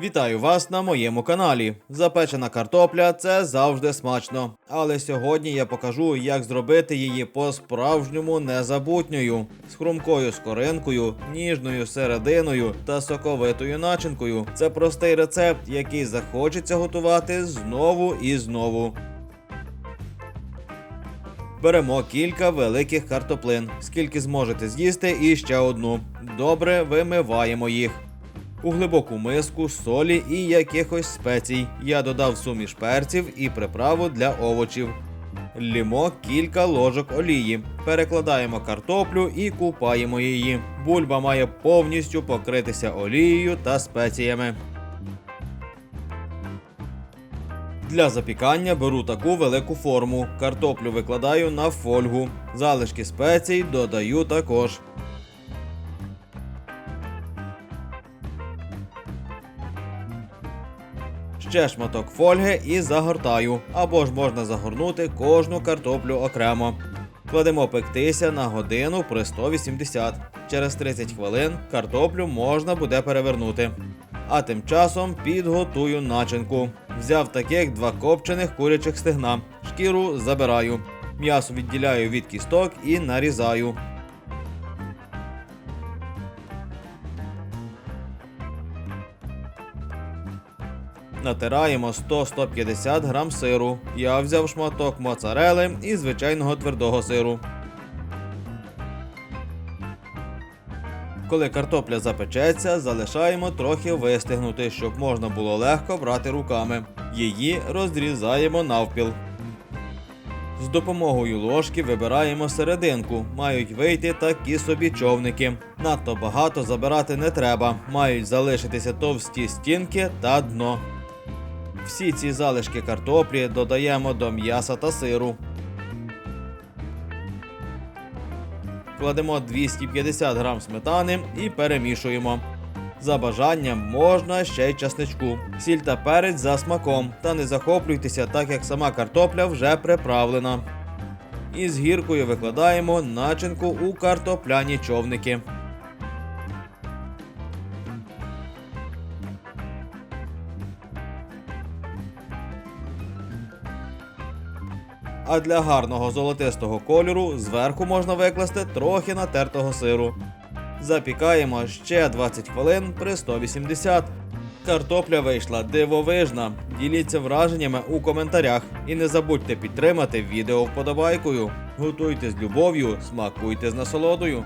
Вітаю вас на моєму каналі. Запечена картопля це завжди смачно. Але сьогодні я покажу, як зробити її по-справжньому незабутньою, з хрумкою скоринкою, ніжною серединою та соковитою начинкою. Це простий рецепт, який захочеться готувати знову і знову. Беремо кілька великих картоплин, скільки зможете з'їсти, і ще одну. Добре вимиваємо їх. У глибоку миску солі і якихось спецій. Я додав суміш перців і приправу для овочів. Лімо кілька ложок олії. Перекладаємо картоплю і купаємо її. Бульба має повністю покритися олією та спеціями. Для запікання беру таку велику форму. Картоплю викладаю на фольгу. Залишки спецій додаю також. Ще шматок фольги і загортаю, або ж можна загорнути кожну картоплю окремо. Кладемо пектися на годину при 180. Через 30 хвилин картоплю можна буде перевернути. А тим часом підготую начинку. Взяв таких два копчених курячих стегна. Шкіру забираю. М'ясо відділяю від кісток і нарізаю. Натираємо 100-150 грам сиру. Я взяв шматок моцарели і звичайного твердого сиру. Коли картопля запечеться, залишаємо трохи вистигнути, щоб можна було легко брати руками. Її розрізаємо навпіл. З допомогою ложки вибираємо серединку. Мають вийти такі собі човники. Надто багато забирати не треба. Мають залишитися товсті стінки та дно. Всі ці залишки картоплі додаємо до м'яса та сиру. Кладемо 250 грам сметани і перемішуємо. За бажанням можна ще й часничку. Сіль та перець за смаком. Та не захоплюйтеся, так як сама картопля вже приправлена. І з гіркою викладаємо начинку у картопляні човники. А для гарного золотистого кольору зверху можна викласти трохи натертого сиру. Запікаємо ще 20 хвилин при 180. Картопля вийшла дивовижна. Діліться враженнями у коментарях і не забудьте підтримати відео вподобайкою. Готуйте з любов'ю, смакуйте з насолодою.